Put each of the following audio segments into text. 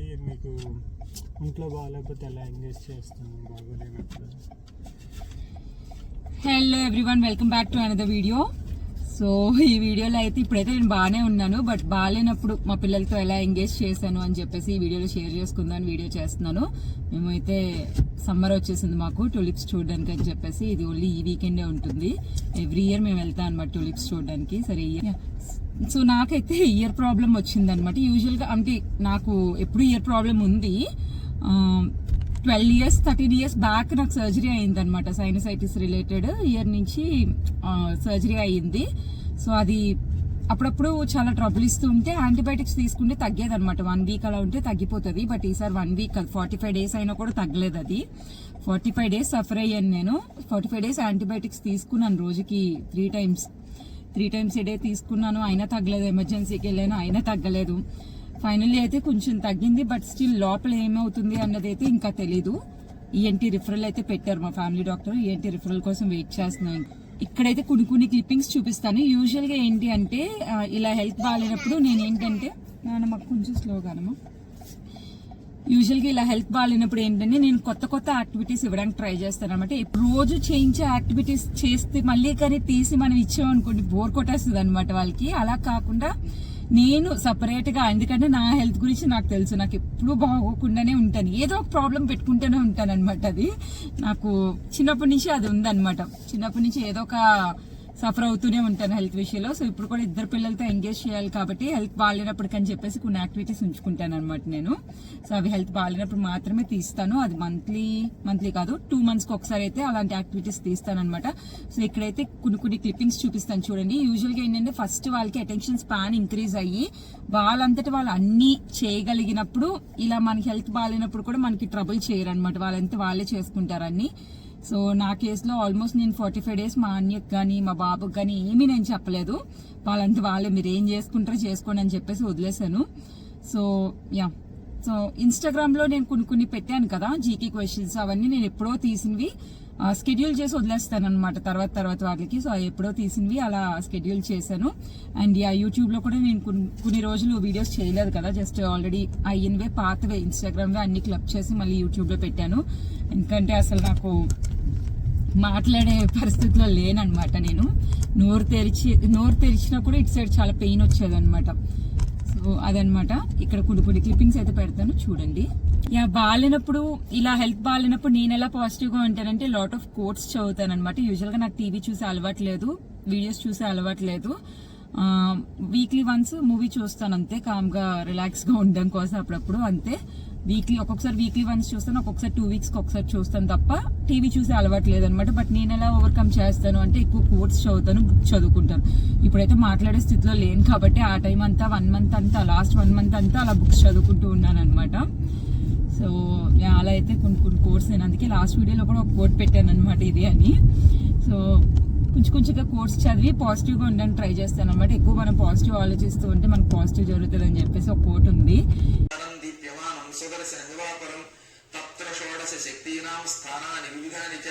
Daily మీకు ఇంట్లో బాగాలేకపోతే ఎలా ఎంగేజ్ చేస్తాను బాగోలేనప్పుడు hello everyone welcome back to another video so ఈ వీడియోలో అయితే ఇప్పుడైతే నేను బాగానే ఉన్నాను బట్ బాగాలేనప్పుడు మా పిల్లలతో ఎలా ఎంగేజ్ చేశాను అని చెప్పేసి ఈ వీడియోలో షేర్ చేసుకుందాం వీడియో చేస్తున్నాను. మేమైతే సమ్మర్ వచ్చేసింది మాకు టూలిప్స్ చూడడానికి అని చెప్పేసి ఇది ఓన్లీ ఈ వీకెండే ఉంటుంది. ఎవ్రీ ఇయర్ మేము వెళ్తాం అనమాట టూలిప్స్ చూడడానికి. సరే ఇయర్ సో నాకైతే ఇయర్ ప్రాబ్లం వచ్చిందనమాట యూజువల్గా అంటే నాకు ఎప్పుడు ఇయర్ ప్రాబ్లం ఉంది. Twelve years thirteen years back నాకు సర్జరీ అయింది అనమాట సైనసైటిస్ రిలేటెడ్ ఇయర్ నుంచి సర్జరీ అయ్యింది. సో అది అప్పుడప్పుడు చాలా ట్రబుల్ ఇస్తూ ఉంటే యాంటీబయాటిక్స్ తీసుకుంటే తగ్గేది అనమాట వన్ వీక్ అలా ఉంటే తగ్గిపోతుంది బట్ ఈసారి one week forty five days అయినా కూడా తగ్గలేదు అది. ఫార్టీ ఫైవ్ డేస్ సఫర్ అయ్యాను నేను. ఫార్టీ ఫైవ్ డేస్ యాంటీబయాటిక్స్ తీసుకున్నాను రోజుకి three times three times a day తీసుకున్నాను అయినా తగ్గలేదు. ఎమర్జెన్సీకి వెళ్ళాను అయినా తగ్గలేదు. ఫైనల్లీ అయితే కొంచెం తగ్గింది బట్ స్టిల్ లోపల ఏమవుతుంది అన్నది అయితే ఇంకా తెలీదు. ఈఎన్టీ రిఫరల్ అయితే పెట్టారు మా ఫ్యామిలీ డాక్టర్ ఈఎన్టీ రిఫరల్ కోసం వెయిట్ చేస్తున్నాను ఇక్కడైతే కొన్ని కొన్ని క్లిప్పింగ్స్ చూపిస్తాను. యూజువల్గా ఏంటి అంటే ఇలా హెల్త్ బాగాలేనప్పుడు నేను ఏంటంటే మాకు కొంచెం స్లోగానమ్మా యూజువల్గా ఇలా హెల్త్ బాగాలేనప్పుడు ఏంటంటే నేను కొత్త కొత్త యాక్టివిటీస్ ఇవ్వడానికి ట్రై చేస్తాను అనమాట రోజు చేయించే యాక్టివిటీస్ చేస్తే మళ్ళీ కానీ తీసి మనం ఇచ్చామనుకోండి బోర్ కొట్టేస్తుంది అనమాట వాళ్ళకి. అలా కాకుండా నేను సపరేట్గా ఎందుకంటే నా హెల్త్ గురించి నాకు తెలుసు. నాకు ఎప్పుడూ బాగోకుండానే ఉంటాను. ఏదో ఒక ప్రాబ్లం పెట్టుకుంటూనే ఉంటాను అనమాట అది. నాకు చిన్నప్పటి నుంచి అది ఉందన్నమాట. చిన్నప్పటి నుంచి ఏదో ఒక సఫర్ అవుతూనే ఉంటాను హెల్త్ విషయంలో. సో ఇప్పుడు కూడా ఇద్దరు పిల్లలతో ఎంగేజ్ చేయాలి కాబట్టి హెల్త్ బాగాలేనప్పటికని చెప్పేసి కొన్ని యాక్టివిటీస్ ఉంచుకుంటాను అనమాట నేను. సో అవి హెల్త్ బాగాలేనప్పుడు మాత్రమే తీస్తాను. అది మంత్లీ మంత్లీ కాదు టూ మంత్స్కి ఒకసారి అయితే అలాంటి యాక్టివిటీస్ తీస్తాను అనమాట సో ఇక్కడైతే కొన్ని కొన్ని క్లిప్పింగ్స్ చూపిస్తాను చూడండి. యూజువల్గా ఏంటంటే ఫస్ట్ వాళ్ళకి అటెన్షన్ స్పాన్ ఇంక్రీజ్ అయ్యి వాళ్ళంతటి వాళ్ళు అన్నీ చేయగలిగినప్పుడు ఇలా మనకి హెల్త్ బాగాలేనప్పుడు కూడా మనకి ట్రబుల్ చేయరు అనమాట వాళ్ళంతా వాళ్ళే చేసుకుంటారు అన్నీ. సో నా కేసులో ఆల్మోస్ట్ నేను ఫార్టీ ఫైవ్ డేస్ మా అన్యకి కానీ మా బాబుకి కానీ ఏమీ నేను చెప్పలేదు. వాళ్ళంతా వాళ్ళే మీరు ఏం చేసుకుంటారో చేసుకోండి అని చెప్పేసి వదిలేశాను. సో యా సో ఇన్స్టాగ్రామ్లో నేను కొన్ని కొన్ని పెట్టాను కదా జీకే క్వశ్చన్స్ అవన్నీ నేను ఎప్పుడో తీసినవి. స్కెడ్యూల్ చేసి వదిలేస్తాను అనమాట తర్వాత తర్వాత వాటికి. సో అవి ఎప్పుడో తీసినవి అలా స్కెడ్యూల్ చేశాను. అండ్ ఆ యూట్యూబ్లో కూడా నేను కొన్ని కొన్ని రోజులు వీడియోస్ చేయలేదు కదా జస్ట్ ఆల్రెడీ అయ్యినవే పాతవే ఇన్స్టాగ్రామ్లో అన్ని క్లబ్ చేసి మళ్ళీ యూట్యూబ్లో పెట్టాను. ఎందుకంటే అసలు నాకు మాట్లాడే పరిస్థితిలో లేనన్నమాట నేను. నోరు తెరిచి నోరు తెరిచినా కూడా ఇటు సైడ్ చాలా పెయిన్ వచ్చేదన్నమాట. సో అదనమాట. ఇక్కడ కుడి పొడి క్లిప్పింగ్స్ అయితే పెడతాను చూడండి. యా బాగాలేనప్పుడు ఇలా హెల్త్ బాగాలేనప్పుడు నేను ఎలా పాజిటివ్గా ఉంటానంటే లాట్ ఆఫ్ కోట్స్ చదువుతాను అనమాట యూజువల్గా నాకు టీవీ చూసే అలవాటు లేదు వీడియోస్ చూసే అలవాటు లేదు. వీక్లీ వన్స్ మూవీ చూస్తాను అంతే కామ్గా రిలాక్స్గా ఉండడం కోసం అప్పుడప్పుడు అంతే. వీక్లీ ఒక్కొక్కసారి వీక్లీ వన్స్ చూస్తాను ఒక్కొక్కసారి టూ వీక్స్ ఒకసారి చూస్తాను తప్ప టీవీ చూసే అలవాటు లేదనమాట బట్ నేను ఎలా ఓవర్కమ్ చేస్తాను అంటే ఎక్కువ కోర్స్ చదువుతాను బుక్ చదువుకుంటాను. ఇప్పుడైతే మాట్లాడే స్థితిలో లేను కాబట్టి ఆ టైం అంతా వన్ మంత్ అంతా లాస్ట్ వన్ మంత్ అంతా అలా బుక్స్ చదువుకుంటూ ఉన్నాను అనమాట సో అలా అయితే కొన్ని కొన్ని కోర్స్ నేను అందుకే లాస్ట్ వీడియోలో కూడా ఒక కోట్ పెట్టాను అనమాట ఇది అని. సో కొంచెం కొంచెంగా కోర్స్ చదివి పాజిటివ్గా ఉండడానికి ట్రై చేస్తాను అనమాట ఎక్కువ మనం పాజిటివ్ ఆలోచిస్తూ ఉంటే మనకు పాజిటివ్ జరుగుతుంది అని చెప్పేసి ఒక కోట్ ఉంది. వివిధాని చ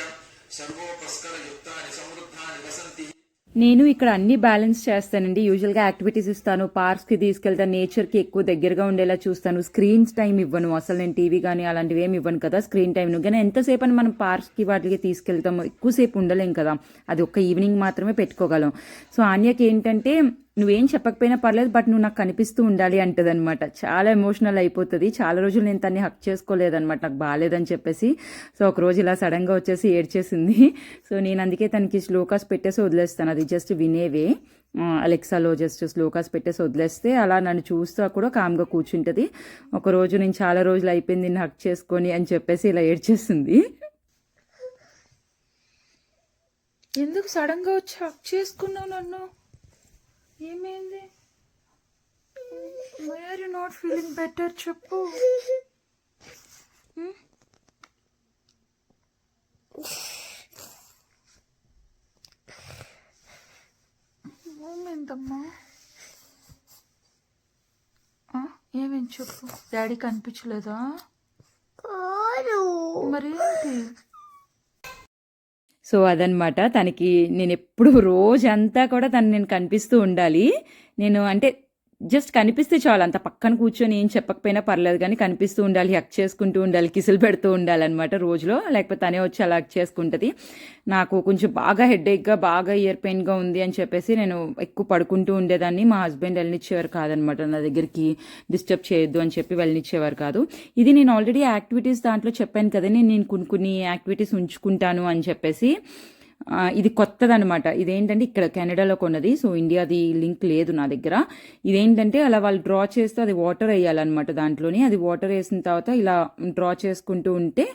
సర్వోపస్కర యుక్తాని సమృద్ధాని వసంతి. నేను ఇక్కడ అన్ని బ్యాలెన్స్ చేస్తానండి. యూజువల్గా యాక్టివిటీస్ ఇస్తాను. పార్క్స్కి తీసుకెళ్తాను నేచర్కి ఎక్కువ దగ్గరగా ఉండేలా చూస్తాను. స్క్రీన్స్ టైం ఇవ్వను. అసలు నేను టీవీ కానీ అలాంటివి ఏమి ఇవ్వను కదా. స్క్రీన్ టైం కానీ ఎంతసేపు అని మనం పార్క్స్కి వాటికి తీసుకెళ్తాము ఎక్కువసేపు ఉండలేం కదా. అది ఒక్క ఈవినింగ్ మాత్రమే పెట్టుకోగలం. సో ఆన్యకి ఏంటంటే నువ్వేం చెప్పకపోయినా పర్లేదు బట్ నువ్వు నాకు కనిపిస్తూ ఉండాలి అంటది అనమాట చాలా ఎమోషనల్ అయిపోతుంది. చాలా రోజులు నేను తన్ని హక్ చేసుకోలేదనమాట నాకు బాగాలేదని చెప్పేసి. సో ఒక రోజు ఇలా సడన్గా వచ్చేసి ఏడ్చేసింది. సో నేను అందుకే తనకి స్లోకాస్ పెట్టేసి వదిలేస్తాను. అది జస్ట్ వినేవే. అలెక్సాలో జస్ట్ స్లోకాస్ పెట్టేసి వదిలేస్తే అలా నన్ను చూస్తూ కూడా కామ్గా కూర్చుంటుంది. ఒక రోజు నేను చాలా రోజులు అయిపోయింది నిన్ను హక్ చేసుకొని అని చెప్పేసి ఇలా ఏడ్చేసింది. ఎందుకు సడన్గా వచ్చి హక్ చేసుకున్నావు నన్ను? ఏమైంది? Why are you not feeling better చెప్పు? ఏమైందమ్మా? ఆ, ఏమైంది చెప్పు. డాడీ కనిపించలేదా? మరి ఏంటి సో అదనమాట. తనకి నేను ఎప్పుడు రోజంతా కూడా తను నేను కనిపిస్తూ ఉండాలి. నేను అంటే జస్ట్ కనిపిస్తే చాలు అంత పక్కన కూర్చొని ఏం చెప్పకపోయినా పర్లేదు కానీ కనిపిస్తూ ఉండాలి హక్ చేసుకుంటూ ఉండాలి కిసులు పెడుతూ ఉండాలన్నమాట రోజులో. లేకపోతే తనే వచ్చి అలా హక్ చేసుకుంటుంది. నాకు కొంచెం బాగా హెడ్ఏక్గా బాగా ఇయర్ పెయిన్గా ఉంది అని చెప్పేసి నేను ఎక్కువ పడుకుంటూ ఉండేదాన్ని. మా హస్బెండ్ వెళ్ళనిచ్చేవారు కాదనమాట నా దగ్గరికి డిస్టర్బ్ చేయొద్దు అని చెప్పి వెళ్ళనిచ్చేవారు కాదు. ఇది నేను ఆల్రెడీ యాక్టివిటీస్ దాంట్లో చెప్పాను కదా నేను కొన్ని కొన్ని యాక్టివిటీస్ ఉంచుకుంటాను అని చెప్పేసి. ఇది కొత్తదనమాట ఇదేంటంటే ఇక్కడ కెనడాలో కొన్నది. సో ఇండియాది లింక్ లేదు నా దగ్గర. ఇదేంటంటే అలా వాళ్ళు డ్రా చేస్తూ అది వాటర్ వేయాలన్నమాట దాంట్లోని. అది వాటర్ వేసిన తర్వాత ఇలా డ్రా చేసుకుంటూ ఉంటే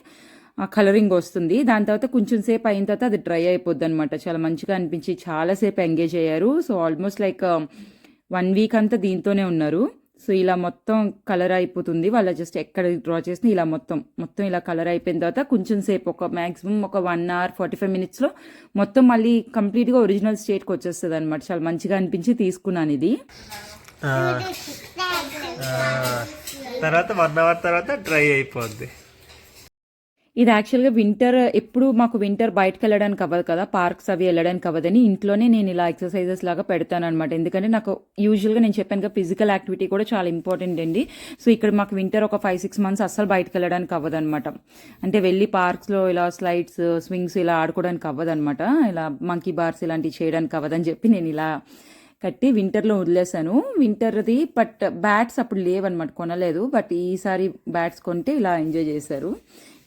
కలరింగ్ వస్తుంది. దాని తర్వాత కొంచెం సేపు అయిన తర్వాత అది డ్రై అయిపోద్ది అనమాట చాలా మంచిగా అనిపించి చాలాసేపు ఎంగేజ్ అయ్యారు. So almost like one week అంతా దీంతోనే ఉన్నారు. సో ఇలా మొత్తం కలర్ అయిపోతుంది. వాళ్ళ జస్ట్ ఎక్కడ డ్రా చేసినా ఇలా మొత్తం మొత్తం ఇలా కలర్ అయిపోయిన తర్వాత కొంచెం సేపు ఒక మ్యాక్సిమం ఒక వన్ అవర్ ఫార్టీ ఫైవ్ మినిట్స్లో మొత్తం మళ్ళీ కంప్లీట్గా ఒరిజినల్ స్టేట్కి వచ్చేస్తుంది అనమాట చాలా మంచిగా అనిపించి తీసుకున్నాను ఇది. తర్వాత వన్ అవర్ తర్వాత డ్రై అయిపోద్ది. ఇది యాక్చువల్గా వింటర్ ఎప్పుడు మాకు వింటర్ బయటకు వెళ్ళడానికి అవ్వదు కదా పార్క్స్ అవి వెళ్ళడానికి అవ్వదని ఇంట్లోనే నేను ఇలా ఎక్సర్సైజెస్ లాగా పెడతాను అనమాట ఎందుకంటే నాకు యూజువల్గా నేను చెప్పాను కదా ఫిజికల్ యాక్టివిటీ కూడా చాలా ఇంపార్టెంట్ అండి. సో ఇక్కడ మాకు వింటర్ ఒక ఫైవ్ సిక్స్ మంత్స్ అస్సలు బయటకు వెళ్ళడానికి అవ్వదు అనమాట అంటే వెళ్ళి పార్క్స్లో ఇలా స్లైడ్స్ స్వింగ్స్ ఇలా ఆడుకోవడానికి అవ్వదు అనమాట ఇలా మంకీ బార్స్ ఇలాంటివి చేయడానికి అవ్వదని చెప్పి నేను ఇలా కట్టి వింటర్లో వదిలేసాను వింటర్ది బట్ బ్యాట్స్ అప్పుడు లేవన్నమాట కొనలేదు. బట్ ఈసారి బ్యాట్స్ కొంటే ఇలా ఎంజాయ్ చేశారు.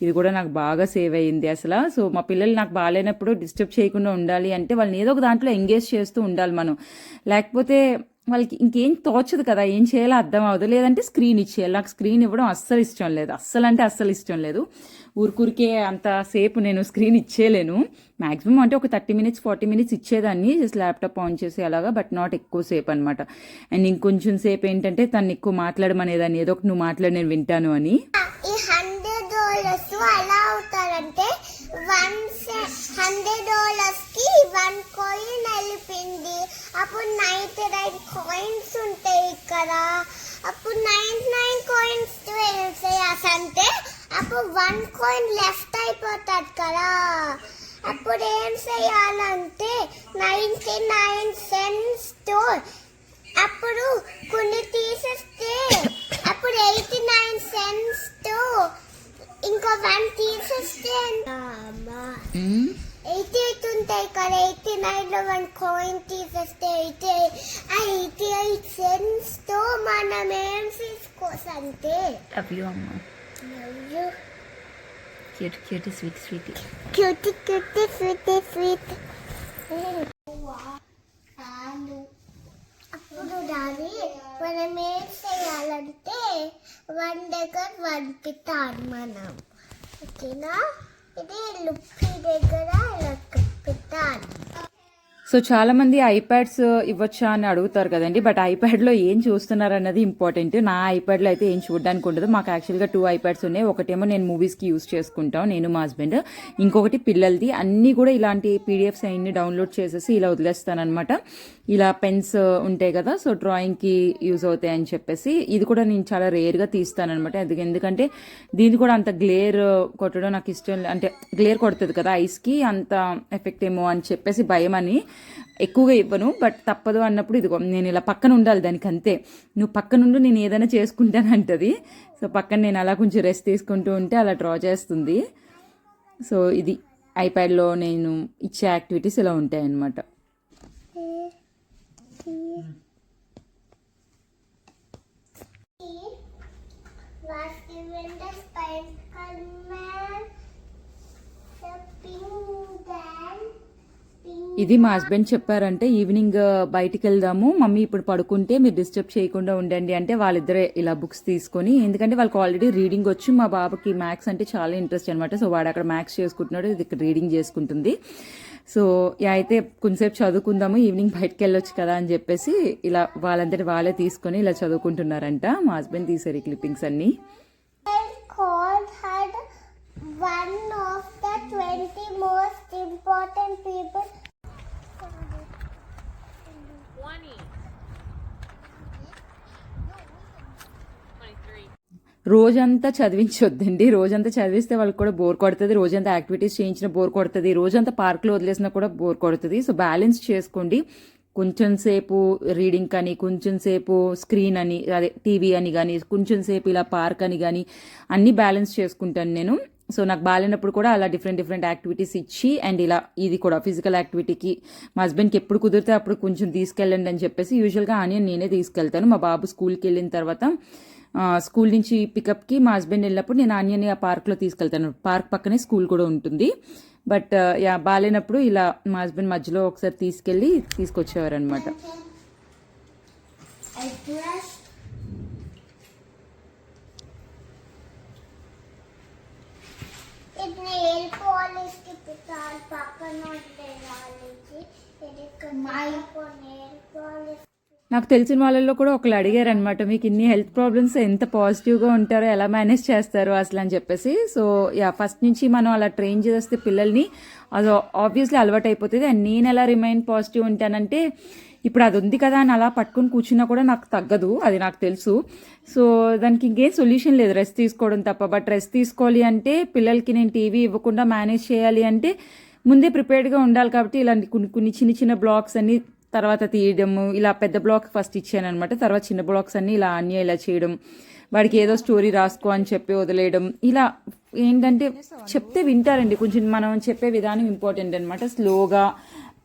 ఇది కూడా నాకు బాగా సేవ్ అయ్యింది అసలు. సో మా పిల్లలు నాకు బాగాలేనప్పుడు డిస్టర్బ్ చేయకుండా ఉండాలి అంటే వాళ్ళని ఏదో ఒక దాంట్లో ఎంగేజ్ చేస్తూ ఉండాలి మనం. లేకపోతే వాళ్ళకి ఇంకేం తోచదు కదా ఏం చేయాలో అర్థం అవ్వదు. లేదంటే స్క్రీన్ ఇచ్చేయాలి. నాకు స్క్రీన్ ఇవ్వడం అస్సలు ఇష్టం లేదు. అస్సలు అంటే అస్సలు ఇష్టం లేదు. ఊరికూరికే అంత సేపు నేను స్క్రీన్ ఇచ్చేయలేను. మాక్సిమం అంటే ఒక థర్టీ మినిట్స్ ఫార్టీ మినిట్స్ ఇచ్చేదాన్ని. జస్ట్ ల్యాప్టాప్ ఆన్ చేసి అలాగా బట్ నాట్ ఎక్కువ సేపు అనమాట అండ్ ఇంకొంచెం సేపు ఏంటంటే తను ఎక్కువ మాట్లాడమనేదాన్ని. ఏదో ఒకటి నువ్వు మాట్లాడి నేను వింటాను అని. డాలర్స్ ఎలా అవుతారంటే వన్ హండ్రెడ్ డాలర్స్కి వన్ కాయిన్ వెళ్ళిపోయింది. అప్పుడు నైంటీ నైన్ కాయిన్స్ ఉంటాయి ఇక్కడ. అప్పుడు నైన్ నైన్ కాయిన్స్ వెళ్తాయి అంటే అప్పుడు వన్ కాయిన్ లెఫ్ట్ అయిపోతుంది కదా. అప్పుడు ఏం చేయాలంటే నైన్టీ నైన్ సెన్స్తో అప్పుడు కొన్ని తీసేస్తే అప్పుడు ఎయిటీ నైన్ సెన్స్తో ఇంకో వన్ తీసేస్తే ఎయిటీ ఎయిట్ ఉంటాయి కదా ఎయిటీ నైన్లో వన్ కాయిన్ తీసేస్తే ఎయిటీ ఆ ఎయిటీ ఎయిట్ సెన్స్తో మనం ఏం తీసుకోసంటే cute cute sweet sweet cutie cutie sweet sweet అప్పుడు దాని మనం ఏం చేయాలంటే వన్ దగ్గర వన్ పెట్టాలి మనం ఓకేనా? ఇది లుప్పి దగ్గర ఇలా పెట్టాలి సో చాలామంది ఐప్యాడ్స్ ఇవ్వచ్చా అని అడుగుతారు కదండి బట్ ఐప్యాడ్లో ఏం చూస్తున్నారు అన్నది ఇంపార్టెంట్. నా ఐప్యాడ్లో అయితే ఏం చూడడానికి ఉండదు. మాకు యాక్చువల్గా టూ ఐప్యాడ్స్ ఉన్నాయి. ఒకటేమో నేను మూవీస్కి యూస్ చేసుకుంటాం నేను మా హస్బెండ్. ఇంకొకటి పిల్లలది. అన్నీ కూడా ఇలాంటి పీడిఎఫ్స్ అవన్నీ డౌన్లోడ్ చేసేసి ఇలా వదిలేస్తానమాట ఇలా పెన్స్ ఉంటాయి కదా సో డ్రాయింగ్కి యూజ్ అవుతాయి అని చెప్పేసి. ఇది కూడా నేను చాలా రేర్గా తీస్తానమాట అది ఎందుకంటే దీన్ని కూడా అంత గ్లేర్ కొట్టడం నాకు ఇష్టం అంటే గ్లేర్ కొడుతుంది కదా ఐస్కి అంత ఎఫెక్ట్ ఏమో అని చెప్పేసి భయం అని ఎక్కువగా ఇవ్వను. బట్ తప్పదు అన్నప్పుడు ఇదిగో నేను ఇలా పక్కన ఉండాలి దానికి అంతే నువ్వు పక్కనుండి నేను ఏదైనా చేసుకుంటాను అంటది సో పక్కన నేను అలా కొంచెం రెస్ట్ తీసుకుంటూ ఉంటే అలా డ్రా చేస్తుంది. సో ఇది ఐప్యాడ్లో నేను ఇచ్చే యాక్టివిటీస్ ఇలా Was given the Spider-Man the pink ఇది మా హస్బెండ్ చెప్పారంటే ఈవినింగ్ బయటికి వెళ్దాము. మమ్మీ ఇప్పుడు పడుకుంటే మీరు డిస్టర్బ్ చేయకుండా ఉండండి. అంటే వాళ్ళిద్దరే ఇలా బుక్స్ తీసుకొని ఎందుకంటే వాళ్ళకి ఆల్రెడీ రీడింగ్ వచ్చి. మా బాబుకి మ్యాథ్స్ అంటే చాలా ఇంట్రెస్ట్ అనమాట సో వాడు అక్కడ మ్యాథ్స్ చేసుకుంటున్నాడు ఇది ఇక్కడ రీడింగ్ చేసుకుంటుంది. సో యా అయితే కొంచెంసేపు చదువుకుందాము ఈవినింగ్ బయటకు వెళ్ళొచ్చు కదా అని చెప్పేసి ఇలా వాళ్ళందరి వాళ్ళే తీసుకొని ఇలా చదువుకుంటున్నారంట మా హస్బెండ్ తీసారు ఈ క్లిప్పింగ్స్ అన్నీ one of the 20 most important people. రోజంతా చదివించొద్దండి. రోజంతా చదివిస్తే వాళ్ళకి కూడా బోర్ కొడుతుంది. రోజంతా యాక్టివిటీస్ చేయించిన బోర్ కొడుతుంది. రోజంతా పార్క్లో వదిలేసినా కూడా బోర్ కొడుతుంది. సో బ్యాలెన్స్ చేసుకోండి. కొంచెం సేపు రీడింగ్ అని కొంచెం సేపు స్క్రీన్ అని అదే టీవీ అని కానీ కొంచెం సేపు ఇలా పార్క్ అని కానీ అన్నీ బ్యాలెన్స్ చేసుకుంటాను నేను. సో నాకు బాగాలేనప్పుడు కూడా అలా డిఫరెంట్ డిఫరెంట్ యాక్టివిటీస్ ఇచ్చి అండ్ ఇలా ఇది కూడా ఫిజికల్ యాక్టివిటీకి మా హస్బెండ్కి ఎప్పుడు కుదిరితే అప్పుడు కొంచెం తీసుకెళ్ళండి అని చెప్పేసి యూజువల్గా ఆనియన్ నేనే తీసుకెళ్తాను. మా బాబు స్కూల్కి వెళ్ళిన తర్వాత స్కూల్ నుంచి పికప్కి మా హస్బెండ్ వెళ్ళినప్పుడు నేను ఆనియన్ని ఆ పార్క్లో తీసుకెళ్తాను. పార్క్ పక్కనే స్కూల్ కూడా ఉంటుంది. బట్ యా బాగాలేనప్పుడు ఇలా మా హస్బెండ్ మధ్యలో ఒకసారి తీసుకెళ్ళి తీసుకొచ్చేవారు అనమాట పక్కన నాకు తెలిసిన వాళ్ళల్లో కూడా ఒకళ్ళు అడిగారు అనమాట మీకు ఇన్ని హెల్త్ ప్రాబ్లమ్స్ ఎంత పాజిటివ్గా ఉంటారో ఎలా మేనేజ్ చేస్తారో అసలు? అని చెప్పేసి. సో యా ఫస్ట్ నుంచి మనం అలా ట్రైన్ చేస్తే పిల్లల్ని అది ఆబ్వియస్లీ అలవాటు అయిపోతుంది అండ్ నేను ఎలా రిమైన్ పాజిటివ్ ఉంటానంటే ఇప్పుడు అది ఉంది కదా అని అలా పట్టుకొని కూర్చున్నా కూడా నాకు తగ్గదు అది నాకు తెలుసు. సో దానికి ఇంకేం సొల్యూషన్ లేదు. రెస్ట్ తీసుకోవడం తప్ప. బట్ రెస్ట్ తీసుకోవాలి అంటే పిల్లలకి నేను టీవీ ఇవ్వకుండా మేనేజ్ చేయాలి అంటే ముందే ప్రిపేర్డ్గా ఉండాలి కాబట్టి ఇలాంటి కొన్ని కొన్ని చిన్న చిన్న బ్లాక్స్ అన్ని తర్వాత తీయడము ఇలా పెద్ద బ్లాక్ ఫస్ట్ ఇచ్చాను అనమాట తర్వాత చిన్న బ్లాక్స్ అన్ని ఇలా అన్య ఇలా చేయడం వాడికి ఏదో స్టోరీ రాసుకో అని చెప్పి వదిలేయడం. ఇలా ఏంటంటే చెప్తే వింటారండి. కొంచెం మనం చెప్పే విధానం ఇంపార్టెంట్ అనమాట స్లోగా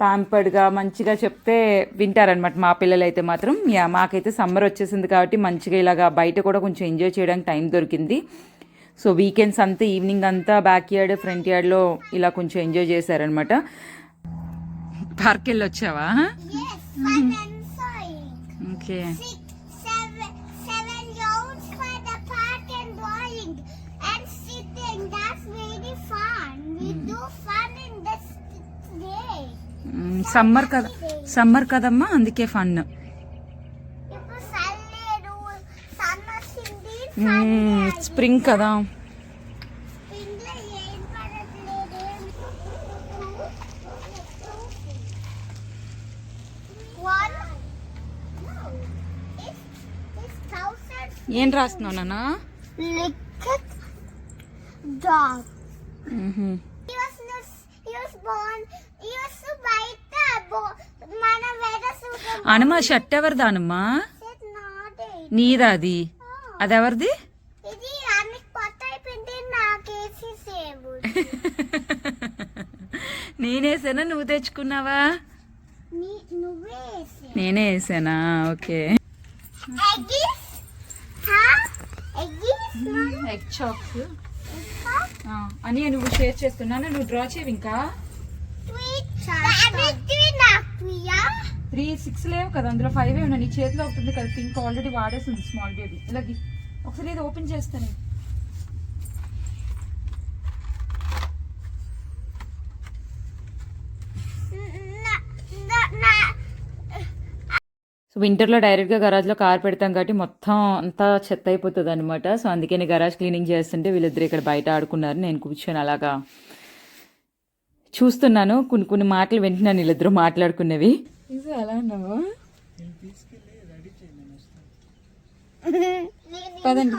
ప్యాంపర్డ్గా మంచిగా చెప్తే వింటారనమాట మా పిల్లలు అయితే మాత్రం. యా మాకైతే సమ్మర్ వచ్చేసింది కాబట్టి మంచిగా ఇలాగా బయట కూడా కొంచెం ఎంజాయ్ చేయడానికి టైం దొరికింది. సో వీకెండ్స్ అంతా ఈవినింగ్ అంతా బ్యాక్ యార్డ్ ఫ్రంట్ యార్డ్లో ఇలా కొంచెం ఎంజాయ్ చేశారనమాట పార్క్ వెళ్ళి వచ్చావా. ఓకే సమ్మర్ కదా సమ్మర్ కదమ్మా అందుకే ఫన్. స్ప్రింగ్ కదా. ఏం రాస్తున్నావు నాన్న? Lick dog. He was not, he was born, he was బయట bo- మన వేరే సూపర్ అనమా షర్ట్ ఎవరిదా అనమ్మా నాట్ నీదా. అది అది ఎవరిది ఇది అన్ని కొత్త అయిపోయింది నాకేసి సేవ్ నేనేసానా నువ్వు తెచ్చుకున్నావా? నేనే వేసానా? ఓకే. Egg chalks. అని నువ్వు షేర్ చేస్తున్నాను నువ్వు డ్రా చేయవు ఇంకా? త్రీ సిక్స్ లేవు కదా అందులో ఫైవ్ ఉన్నాయి. నీ చేతిలో ఒకటి ఉంది కదా పింక్ ఆల్రెడీ వాడేసింది స్మాల్ బేబీ ఇలా గి- ఒకసారి ఇది ఓపెన్ చేస్తాను సో వింటర్లో డైరెక్ట్గా గరాజ్లో కార్ పెడతాం కాబట్టి మొత్తం అంతా చెత్త అయిపోతుంది అనమాట సో అందుకే నేను గరాజ్ క్లీనింగ్ చేస్తుంటే వీళ్ళిద్దరు ఇక్కడ బయట ఆడుకున్నారు. నేను కూర్చొని అలాగా చూస్తున్నాను. కొన్ని కొన్ని మాటలు వింటున్నాను వీళ్ళిద్దరు మాట్లాడుకునేవి అలా ఉన్నావు పదండి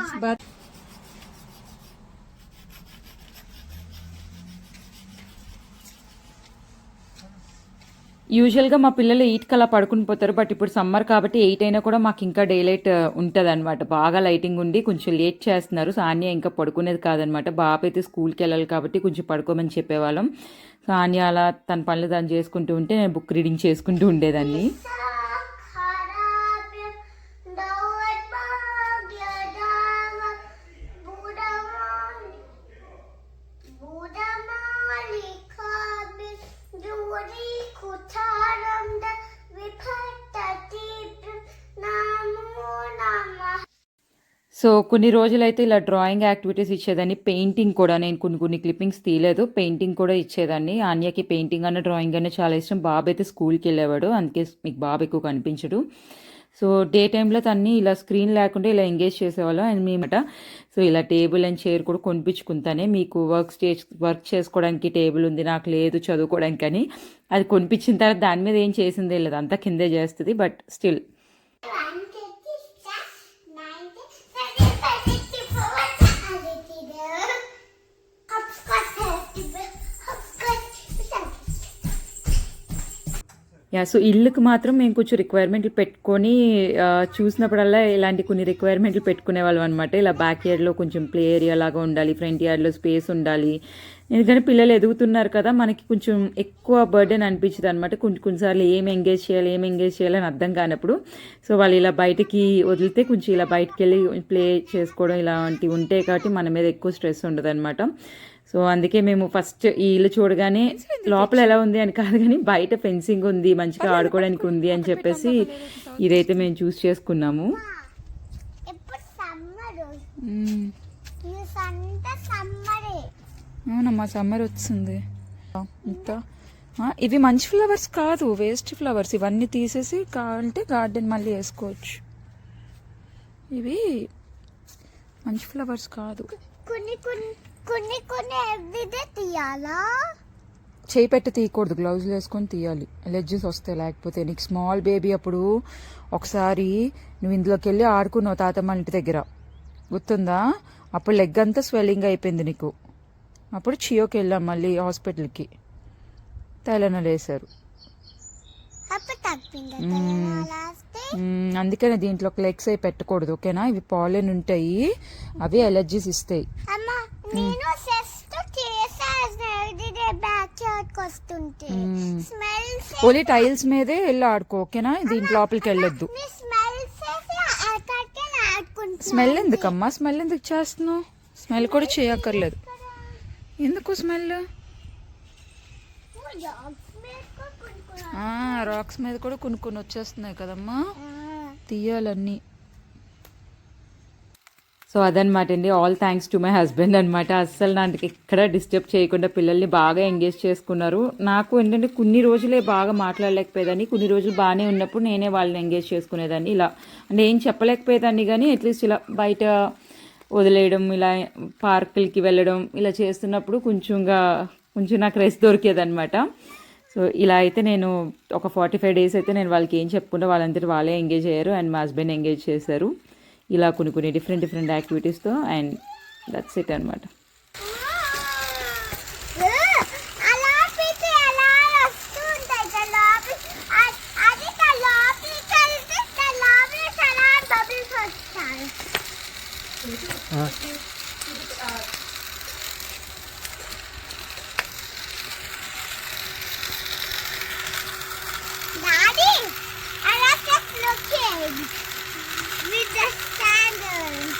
యూజువల్గా మా పిల్లలు ఎయిట్కి అలా పడుకుని పోతారు బట్ ఇప్పుడు సమ్మర్ కాబట్టి ఎయిట్ అయినా కూడా మాకు ఇంకా డే లైట్ ఉంటుంది అనమాట బాగా లైటింగ్ ఉండి కొంచెం లేట్ చేస్తున్నారు. సానియా ఇంకా పడుకునేది కాదనమాట బాబు అయితే స్కూల్కి వెళ్ళాలి కాబట్టి కొంచెం పడుకోమని చెప్పేవాళ్ళం. సానియా అలా తన పనులు తను చేసుకుంటూ ఉంటే నేను బుక్ రీడింగ్ చేసుకుంటూ ఉండేదాన్ని. సో కొన్ని రోజులైతే ఇలా డ్రాయింగ్ యాక్టివిటీస్ ఇచ్చేదాన్ని. పెయింటింగ్ కూడా నేను కొన్ని కొన్ని క్లిప్పింగ్స్ తీయలేదు. పెయింటింగ్ కూడా ఇచ్చేదాన్ని. ఆన్యకి పెయింటింగ్ అన్న డ్రాయింగ్ అన్న చాలా ఇష్టం. బాబు అయితే స్కూల్కి వెళ్ళేవాడు. అందుకే మీకు బాబు ఎక్కువ కనిపించడు. సో డే టైంలో తన్ని ఇలా స్క్రీన్ లేకుండా ఇలా ఎంగేజ్ చేసేవాళ్ళం. అండ్ మేమట సో ఇలా టేబుల్ అండ్ చైర్ కూడా కొనిపించుకుంటానే మీకు వర్క్ స్టేజ్ వర్క్ చేసుకోవడానికి టేబుల్ ఉంది నాకు లేదు చదువుకోవడానికి అని. అది కొనిపించిన తర్వాత దాని మీద ఏం చేసిందే లేదు. అంతా కిందే చేస్తుంది బట్ స్టిల్. యా సో ఇల్లుకి మాత్రం మేము కొంచెం రిక్వైర్మెంట్లు పెట్టుకొని చూసినప్పుడల్లా ఇలాంటి కొన్ని రిక్వైర్మెంట్లు పెట్టుకునే వాళ్ళం అనమాట ఇలా బ్యాక్ యార్డ్లో కొంచెం ప్లే ఏరియా లాగా ఉండాలి ఫ్రంట్ యార్డ్లో స్పేస్ ఉండాలి. ఎందుకంటే పిల్లలు ఎదుగుతున్నారు కదా మనకి కొంచెం ఎక్కువ బర్డెన్ అనిపించింది అనమాట కొంచెం కొన్నిసార్లు ఏం ఎంగేజ్ చేయాలి ఏం ఎంగేజ్ చేయాలి అని అర్థం కానప్పుడు. సో వాళ్ళు ఇలా బయటికి వదిలితే కొంచెం ఇలా బయటికి వెళ్ళి ప్లే చేసుకోవడం ఇలాంటివి ఉంటాయి కాబట్టి మన మీద ఎక్కువ స్ట్రెస్ ఉండదు అనమాట సో అందుకే మేము ఫస్ట్ ఈ ఇల్లు చూడగానే లోపల ఎలా ఉంది అని కాదు కానీ బయట ఫెన్సింగ్ ఉంది మంచిగా ఆడుకోవడానికి ఉంది అని చెప్పేసి ఇదైతే మేము చూస్ చేసుకున్నాము. అవునమ్మా సమ్మర్ ఇంకా ఆ, ఇవి మంచి ఫ్లవర్స్ కాదు వేస్ట్ ఫ్లవర్స్. ఇవన్నీ తీసేసి కావాలంటే గార్డెన్ మళ్ళీ వేసుకోవచ్చు. ఇవి మంచి ఫ్లవర్స్ కాదు. కొన్ని కొన్ని కొన్ని కొన్ని ఎవ్రీడే తీయాలా? చేయి పెట్టి తీయకూడదు గ్లౌజులు వేసుకొని తీయాలి. ఎలర్జీస్ వస్తాయి లేకపోతే నీకు స్మాల్ బేబీ అప్పుడు ఒకసారి నువ్వు ఇందులోకి వెళ్ళి ఆడుకున్నావు తాతమ్మ ఇంటి దగ్గర. గుర్తుందా? అప్పుడు లెగ్ అంతా స్వెల్లింగ్ అయిపోయింది నీకు. అప్పుడు చియోకి వెళ్ళాం మళ్ళీ హాస్పిటల్కి తైలనలు వేశారు. అందుకనే దీంట్లో లెగ్స్ అవి పెట్టకూడదు ఓకేనా? ఇవి పాలెన్ ఉంటాయి అవి ఎలర్జీస్ ఇస్తాయి. నేను జస్ట్ చేసాను ఎవ్రీడే బ్యాక్ యార్డ్కి వస్తుంటే మ్మ్. స్మెల్ ఓన్లీ టైల్స్ మీదే వెళ్ళి ఆడుకో ఓకేనా దీంట్లో లోపలికి వెళ్ళొద్దు స్మెల్ ఎందుకమ్మా స్మెల్ ఎందుకు చేస్తున్నావు స్మెల్ కూడా చేయక్కర్లేదు ఎందుకు స్మెల్ రాక్స్ మీద కూడా కొన్ని కొన్ని వచ్చేస్తున్నాయి కదమ్మా తీయాలన్నీ సో అదనమాట అండి. All thanks to my husband అనమాట అస్సలు నాకు ఎక్కడ డిస్టర్బ్ చేయకుండా పిల్లల్ని బాగా ఎంగేజ్ చేసుకున్నారు. నాకు ఏంటంటే కొన్ని రోజులే బాగా మాట్లాడలేకపోయేదాన్ని. కొన్ని రోజులు బాగానే ఉన్నప్పుడు నేనే వాళ్ళని ఎంగేజ్ చేసుకునేదాన్ని. ఇలా అంటే ఏం చెప్పలేకపోయేదాన్ని కానీ అట్లీస్ట్ ఇలా బయట వదిలేయడం ఇలా పార్కులకి వెళ్ళడం ఇలా చేస్తున్నప్పుడు కొంచెంగా కొంచెం నాకు రెస్ట్ దొరికేదనమాట సో ఇలా అయితే నేను ఒక ఫార్టీ ఫైవ్ డేస్ అయితే నేను వాళ్ళకి ఏం చెప్పుకుంటే వాళ్ళందరూ వాళ్ళే ఎంగేజ్ అయ్యారు అండ్ మా హస్బెండ్ ఎంగేజ్ చేశారు. ఇలా కొన్ని కొన్ని డిఫరెంట్ డిఫరెంట్ యాక్టివిటీస్తో అండ్ దట్స్ ఇట్ అనమాట అలా పెట్టి అలా వస్తుంటాయి కదా లోపలి అ- అది కా లోపలికి వెళ్తే కా లోపల చాలా బబుల్స్ వస్తాయి Daddy, I like just looking with the sandals.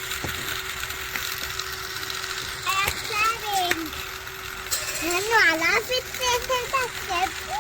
I like standing. నన్ను అలా ఫిట్ చేసేట చెప్పు